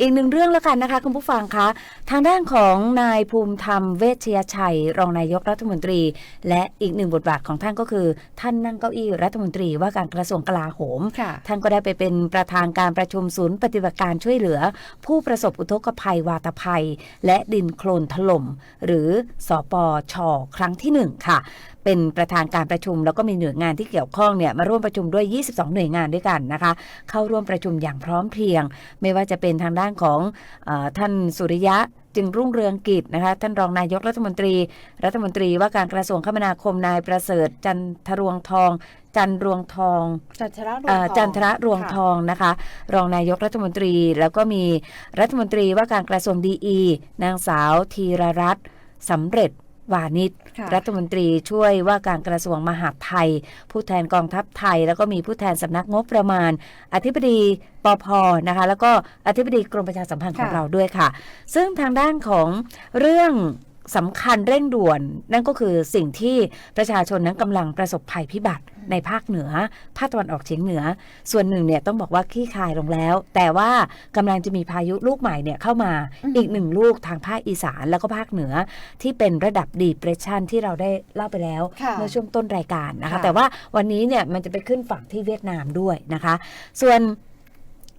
อีกหนึ่งเรื่องแล้วกันนะคะคุณผู้ฟังคะ ทางด้านของนายภูมิธรรมเวชยชัย รองนายกรัฐมนตรี และอีกหนึ่งบทบาทของท่านก็คือ ท่านนั่งเก้าอี้รัฐมนตรีว่าการกระทรวงกลาโหมค่ะท่านก็ได้ไปเป็นประธานการประชุมศูนย์ปฏิบัติการช่วยเหลือ ผู้ประสบอุทกภัยวาตภัย และดินโคลนถล่ม หรือสอปอชครั้งที่หนึ่งค่ะ เป็นประธานการประชุม แล้วก็มีหน่วยงานที่เกี่ยวข้องเนี่ยมาร่วมประชุมด้วย 22 หน่วยงานด้วยกันนะคะ เข้าร่วมประชุมอย่างพร้อมเพรียง ไม่ว่าจะเป็นทางด้านของเออท่านสุริยะจึงรุ่งเรืองกิจนะคะท่านรองนายกรัฐมนตรี รัฐมนตรีว่าการกระทรวงคมนาคมนายประเสริฐ จันทรวงทอง จันรวงทอง จันทระรวงเอ่อทองจันทระรวงค่ะทองนะคะ รองนายกรัฐมนตรีแล้วก็มีรัฐมนตรีว่าการกระทรวงดีอีนางสาวธีรรัตน์สำเร็จ วานิชค่ะรัฐมนตรีช่วยว่าการกระทรวงมหาดไทย ผู้แทนกองทัพไทย แล้วก็มีผู้แทนสำนักงบประมาณ อธิบดีปพนะคะ แล้วก็อธิบดีกรมประชาสัมพันธ์ของค่ะเราด้วยค่ะ ซึ่งทางด้านของเรื่อง สำคัญเร่งด่วน นั่นก็คือสิ่งที่ประชาชนนั้นกำลังประสบภัยพิบัติในภาคเหนือ ภาคตะวันออกเฉียงเหนือ ส่วนหนึ่งเนี่ยต้องบอกว่าคลี่คลายลงแล้ว แต่ว่ากำลังจะมีพายุลูกใหม่เนี่ยเข้ามาอืมอีกหนึ่งลูกทางภาคอีสานแล้วก็ภาคเหนือ ที่เป็นระดับดีเ r รสชันที่เราได้เล่าไปแล้วค่ะเมื่อช่วงต้นรายการนะคะค่ะแต่ว่าวันนี้เนี่ยมันจะไปขึ้นฝั่งที่เวียดนามด้วยนะคะ ส่วน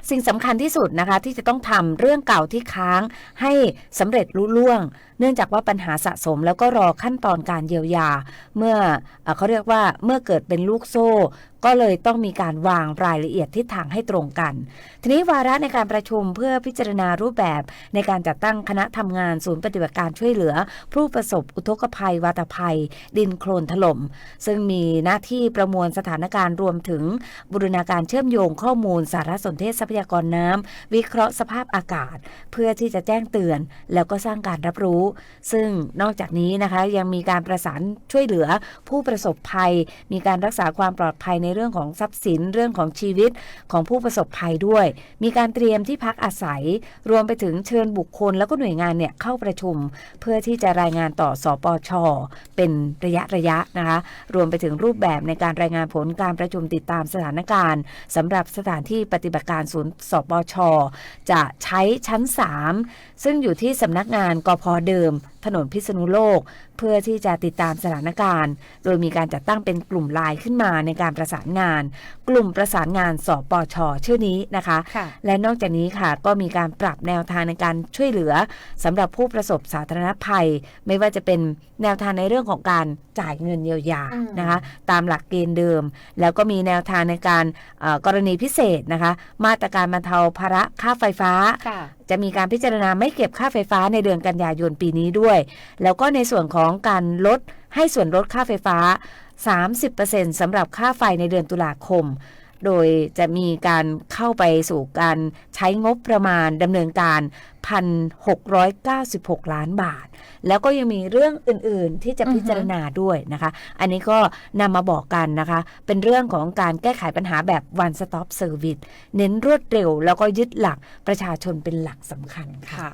สิ่งสำคัญที่สุดนะคะที่จะต้องทำเรื่องเก่าที่ค้างให้สำเร็จลุล่วง เนื่องจากว่าปัญหาสะสมแล้วก็รอขั้นตอนการเยียวยา เมื่อเออเขาเรียกว่าเมื่อเกิดเป็นลูกโซ่ก็เลยต้องมีการวางรายละเอียดทิศทางให้ตรงกัน ทีนี้วาระในการประชุมเพื่อพิจารณารูปแบบในการจัดตั้งคณะทำงานศูนย์ปฏิบัติการช่วยเหลือ ผู้ประสบอุทกภัย วาตภัย ดินโคลนถล่ม ซึ่งมีหน้าที่ประมวลสถานการณ์รวมถึง บูรณาการเชื่อมโยงข้อมูลสารสนเทศทรัพยากรน้ำวิเคราะห์สภาพอากาศ เพื่อที่จะแจ้งเตือน แล้วก็สร้างการรับรู้ซึ่งนอกจากนี้นะคะยังมีการประสานช่วยเหลือผู้ประสบภัย มีการรักษาความปลอดภัยในเรื่องของทรัพย์สินเรื่องของชีวิตของผู้ประสบภัยด้วย มีการเตรียมที่พักอาศัย รวมไปถึงเชิญบุคคล แล้วก็หน่วยงานเนี่ยเข้าประชุม เพื่อที่จะรายงานต่อสอปชเป็นระยะระยะนะคะรวมไปถึงรูปแบบในการรายงานผลการประชุมติดตามสถานการณ์สำหรับสถานที่ปฏิบัติการศูนย์สปชจะใช้ชั้น 3 ซึ่งอยู่ที่สำนักงานกพเดิม ถนนพิษณุโลก เพื่อที่จะติดตามสถานการณ์ โดยมีการจัดตั้งเป็นกลุ่มไลน์ขึ้นมาในการประสานงาน กลุ่มประสานงานสปชชื่อนี้นะคะค่ะและนอกจากนี้ค่ะก็มีการปรับแนวทางในการช่วยเหลือสำหรับผู้ประสบสาธารณภัย ไม่ว่าจะเป็นแนวทางในเรื่องของการจ่ายเงินเยียวยาอืมนะคะตามหลักเกณฑ์เดิม แล้วก็มีแนวทางในการเอ่อกรณีพิเศษนะคะ มาตรการบรรเทาภาระค่าไฟฟ้าค่ะจะมีการพิจารณาไม่เก็บค่าไฟฟ้าในเดือนกันยายนปีนี้ด้วยแล้วก็ในส่วนของการลดให้ส่วนลดค่าไฟฟ้า 30%สำหรับค่าไฟในเดือนตุลาคม โดยจะมีการเข้าไปสู่การใช้งบประมาณดำเนินการ 1,696 ล้านบาท แล้วก็ยังมีเรื่องอื่น ๆ ที่จะพิจารณาด้วยนะคะ อันนี้ก็นำมาบอกกันนะคะ เป็นเรื่องของการแก้ไขปัญหาแบบ one stop service เน้นรวดเร็ว แล้วก็ยึดหลักประชาชนเป็นหลักสำคัญค่ะ